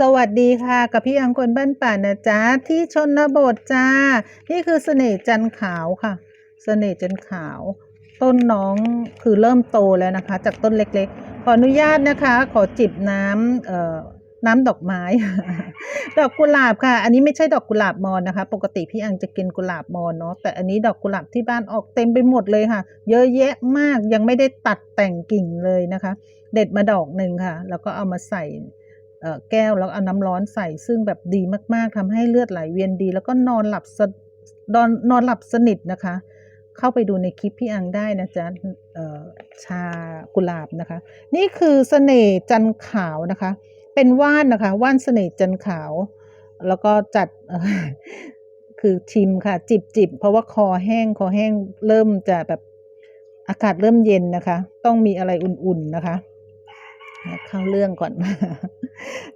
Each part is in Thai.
สวัสดีค่ะ กับพี่อังคนบ้านป่านะจ๊ะ ที่ชนบทจ้า นี่คือเสน่ห์จันขาวค่ะ เสน่ห์จันขาว ต้นน้องคือเริ่มโตแล้วนะคะ จากต้นเล็กๆ ขออนุญาตนะคะ ขอจิบน้ำเอ่อน้ำดอกไม้ ดอกกุหลาบค่ะ อันนี้ไม่ใช่ดอกกุหลาบมอนนะคะ ปกติพี่อังจะกินกุหลาบมอนเนาะ แต่อันนี้ดอกกุหลาบที่บ้านออกเต็มไปหมดเลยค่ะ เยอะแยะมาก ยังไม่ได้ตัดแต่งกิ่งเลยนะคะ เด็ดมาดอกหนึ่งค่ะ แล้วก็เอามาใส่ แก้วแล้วเอาน้ำร้อนใส่ซึ่งแบบดีมากๆทำให้เลือดไหลเวียนดี แล้วก็นอนหลับสนอนนอนหลับสนิทนะคะ เข้าไปดูในคลิปพี่อังได้นะจ๊ะชากุหลาบนะคะ นี่คือเสน่ห์จันขาวนะคะ เป็นว่านนะคะ ว่านเสน่ห์จันขาว แล้วก็จัดคือชิมค่ะ จิบจิบเพราะว่าคอแห้งคอแห้งเริ่มจะแบบอากาศเริ่มเย็นนะคะ ต้องมีอะไรอุ่นๆนะคะ เข้าเรื่องก่อน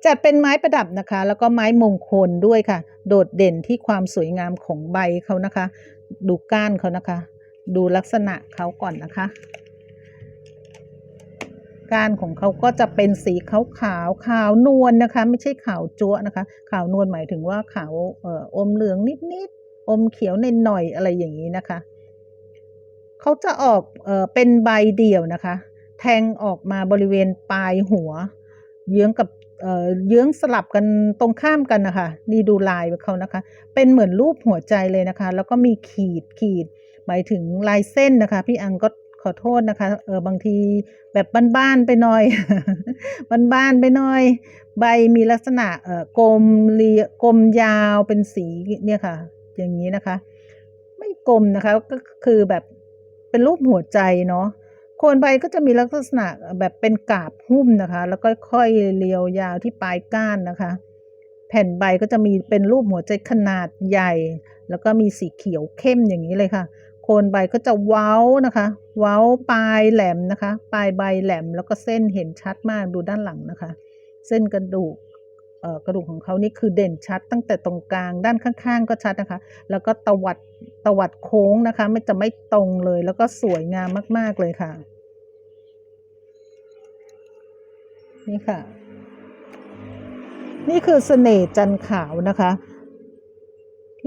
จัดเป็นไม้ประดับนะคะ แล้วก็ไม้มงคลด้วยค่ะ โดดเด่นที่ความสวยงามของใบเขานะคะ ดูก้านเขานะคะ ดูลักษณะเขาก่อนนะคะ ก้านของเขาก็จะเป็นสีขาวขาวขาวนวลนะคะ ไม่ใช่ขาวจั๊วนะคะ ขาวนวลหมายถึงว่าขาวเอ่ออมเหลืองนิดๆอมเขียวในหน่อยอะไรอย่างนี้นะคะเขาจะออกเอ่อเป็นใบเดี่ยวนะคะ แทงออกมาบริเวณปลายหัว เยื้องกับ เอ่อเยื้องสลับกันตรงข้ามกันนะคะนี่ดูลายของเขานะคะ เป็นเหมือนรูปหัวใจเลยนะคะ แล้วก็มีขีดขีด หมายถึงลายเส้นนะคะ พี่อังก็ขอโทษนะคะ เออบางทีแบบบ้านๆไปหน่อย บ้านๆไปหน่อย ใบมีลักษณะเอ่อกลมเรียกลมยาวเป็นสีเนี่ยค่ะ อย่างนี้นะคะ ไม่กลมนะคะ ก็คือแบบเป็นรูปหัวใจเนาะ โคนใบก็จะมีลักษณะแบบเป็นกาบหุ้มนะคะ แล้วก็ค่อยเรียวยาวที่ปลายก้านนะคะ แผ่นใบก็จะมีเป็นรูปหัวใจขนาดใหญ่ แล้วก็มีสีเขียวเข้มอย่างนี้เลยค่ะ โคนใบก็จะเว้านะคะ เว้าปลายแหลมนะคะ ปลายใบแหลมแล้วก็เส้นเห็นชัดมากดูด้านหลังนะคะ เส้นกระดูกกระดูกของเขานี่คือเด่นชัดตั้งแต่ตรงกลางด้านข้างๆ ก็ชัดนะคะ แล้วก็ตวัดตวัดโค้งนะคะ ไม่จะไม่ตรงเลย แล้วก็สวยงามมากๆเลยค่ะ นี่ค่ะ นี่คือเสน่ห์จันขาวนะคะ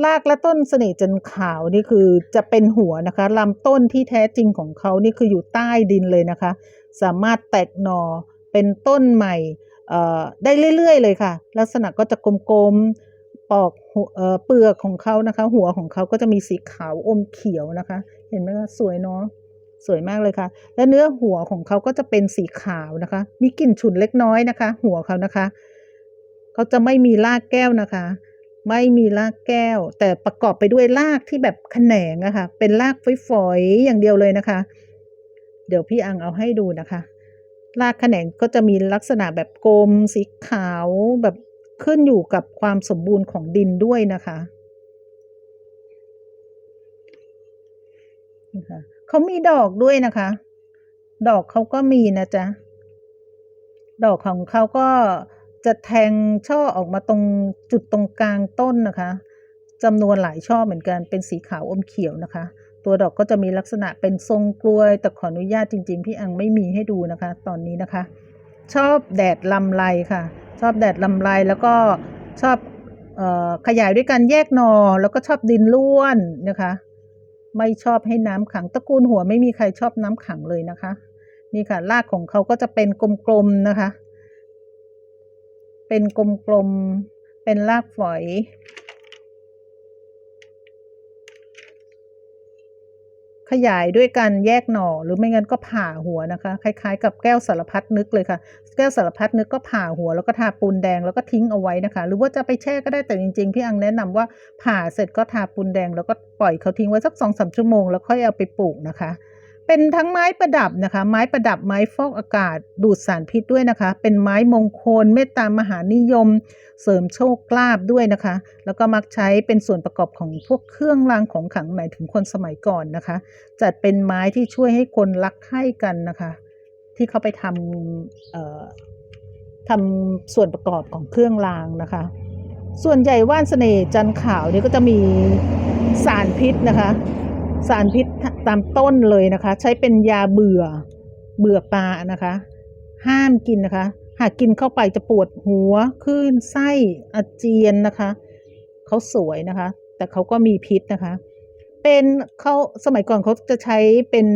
รากและต้นเสน่ห์จันขาวนี่คือจะเป็นหัวนะคะลำต้นที่แท้จริงของเขานี่คืออยู่ใต้ดินเลยนะคะ สามารถแตกหน่อเป็นต้นใหม่ได้เรื่อยๆ เลยค่ะ ลักษณะก็จะกลมๆปอกเออเปลือกของเขานะคะ หัวของเขาก็จะมีสีขาวอมเขียวนะคะ เห็นไหมคะสวยเนาะ สวยมากเลยค่ะ และเนื้อหัวของเขาก็จะเป็นสีขาวนะคะ มีกลิ่นฉุนเล็กน้อยนะคะ หัวเขานะคะ เขาจะไม่มีรากแก้วนะคะ ไม่มีรากแก้ว แต่ประกอบไปด้วยรากที่แบบแขนงอะค่ะ เป็นรากฝอยๆอย่างเดียวเลยนะคะ เดี๋ยวพี่อังเอาให้ดูนะคะ รากแขนงก็จะมีลักษณะแบบกลมสีขาวแบบขึ้นอยู่กับความสมบูรณ์ของดินด้วยนะคะ นะคะเขามีดอกด้วยนะคะ ดอกเขาก็มีนะจ๊ะ ดอกของเขาก็จะแทงช่อออกมาตรงจุดตรงกลางต้นนะคะจำนวนหลายช่อเหมือนกันเป็นสีขาวอมเขียวนะคะ ตัวดอกก็จะมีลักษณะเป็นทรงกลวย แต่ขออนุญาตจริง ๆ พี่อังไม่มีให้ดูนะคะ ตอนนี้นะคะ ชอบแดดลำไรค่ะ ชอบแดดลำไรแล้วก็ชอบออขยายด้วยการแยกนอ แล้วก็ชอบดินร่วนนะคะ ไม่ชอบให้น้ำขัง ตระกูลหัวไม่มีใครชอบน้ำขังเลยนะคะ นี่ค่ะรากของเขาก็จะเป็นกลมๆนะคะ เป็นกลมๆเป็นรากฝอย ขยายด้วยการแยกหน่อหรือไม่งั้นก็ผ่าหัวนะคะ คล้ายๆ กับแก้วสารพัดนึกเลยค่ะ แก้วสารพัดนึกก็ผ่าหัวแล้วก็ทาปูนแดงแล้วก็ทิ้งเอาไว้นะคะ หรือว่าจะไปแช่ก็ได้แต่จริงๆพี่อังแนะนำว่าผ่าเสร็จก็ทาปูนแดงแล้วก็ปล่อยเขาทิ้งไว้สักสองสามชั่วโมงแล้วค่อยเอาไปปลูกนะคะ เป็นทั้งไม้ประดับนะคะ ไม้ประดับไม้ฟอกอากาศ ดูดสารพิษด้วยนะคะ เป็นไม้มงคลเมตตามหานิยม เสริมโชคลาภด้วยนะคะ แล้วก็มักใช้เป็นส่วนประกอบของพวกเครื่องรางของขลังหมายถึงคนสมัยก่อนนะคะ จัดเป็นไม้ที่ช่วยให้คนรักใคร่กันนะคะ ที่เขาไปทำเอ่อทำส่วนประกอบของเครื่องรางนะคะ ส่วนใหญ่ว่านเสน่ห์จันขาวเนี่ยก็จะมีสารพิษนะคะ สารพิษตามต้นเลยนะคะ ใช้เป็นยาเบื่อเบื่อปลานะคะ ห้ามกินนะคะ หากกินเข้าไปจะปวดหัวคลื่นไส้อาเจียนนะคะเขาสวยนะคะ แต่เขาก็มีพิษนะคะ เป็นเขาสมัยก่อนเขาจะใช้เป็น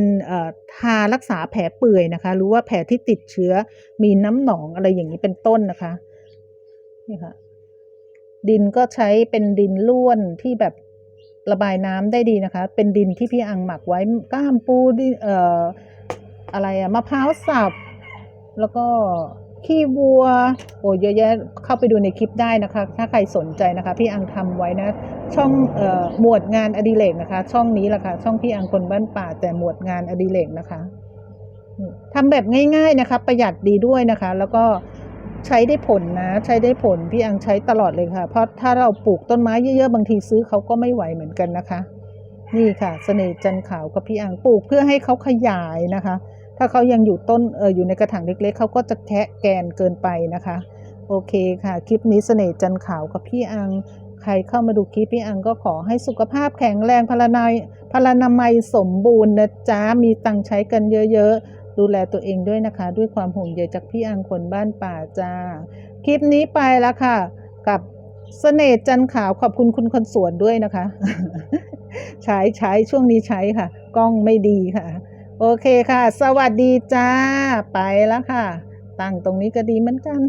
ทารักษาแผลเปื่อยนะคะ หรือว่าแผลที่ติดเชื้อมีน้ำหนองอะไรอย่างนี้เป็นต้นนะคะนี่ค่ะดินก็ใช้เป็นดินล้วนที่แบบ ระบายน้ำได้ดีนะคะ เป็นดินที่พี่อังหมักไว้ก้ามปูดินเอ่ออะไรอะมะพร้าวสับ แล้วก็ขี้วัว โอ้เยอะแยะเข้าไปดูในคลิปได้นะคะ ถ้าใครสนใจนะคะ พี่อังทำไว้นะ ช่องเอ่อหมวดงานอดิเรกนะคะ ช่องนี้แหละค่ะ ช่องพี่อังคนบ้านป่า แต่หมวดงานอดิเรกนะคะนี่ทำแบบง่าย ๆนะคะ ประหยัดดีด้วยนะคะ แล้วก็ ใช้ได้ผลนะ ใช้ได้ผลพี่อังใช้ตลอดเลยค่ะ เพราะถ้าเราปลูกต้นไม้เยอะๆบางทีซื้อเขาก็ไม่ไหวเหมือนกันนะคะ นี่ค่ะเสน่ห์จันขาวกับพี่อังปลูกเพื่อให้เขาขยายนะคะ ถ้าเขายังอยู่ต้นเอออยู่ในกระถางเล็ก ๆเขาก็จะแคะแกนเกินไปนะคะ โอเคค่ะ คลิปนี้เสน่ห์จันขาวกับพี่อังใครเข้ามาดูคลิปพี่อังก็ขอให้สุขภาพแข็งแรงพลานาพลานามัยสมบูรณ์นะจ๊ะมีตังใช้กันเยอะ ๆ ดูแลตัวเองด้วยนะคะ ด้วยความห่วงใยจากพี่อังคนบ้านป่าจ้า คลิปนี้ไปแล้วค่ะ กับเสน่ห์จันขาวขอบคุณคุณคนสวนด้วยนะคะ ใช้ใช้ช่วงนี้ใช้ค่ะ กล้องไม่ดีค่ะ โอเคค่ะ สวัสดีจ้า ไปแล้วค่ะ ตั้งตรงนี้ก็ดีเหมือนกัน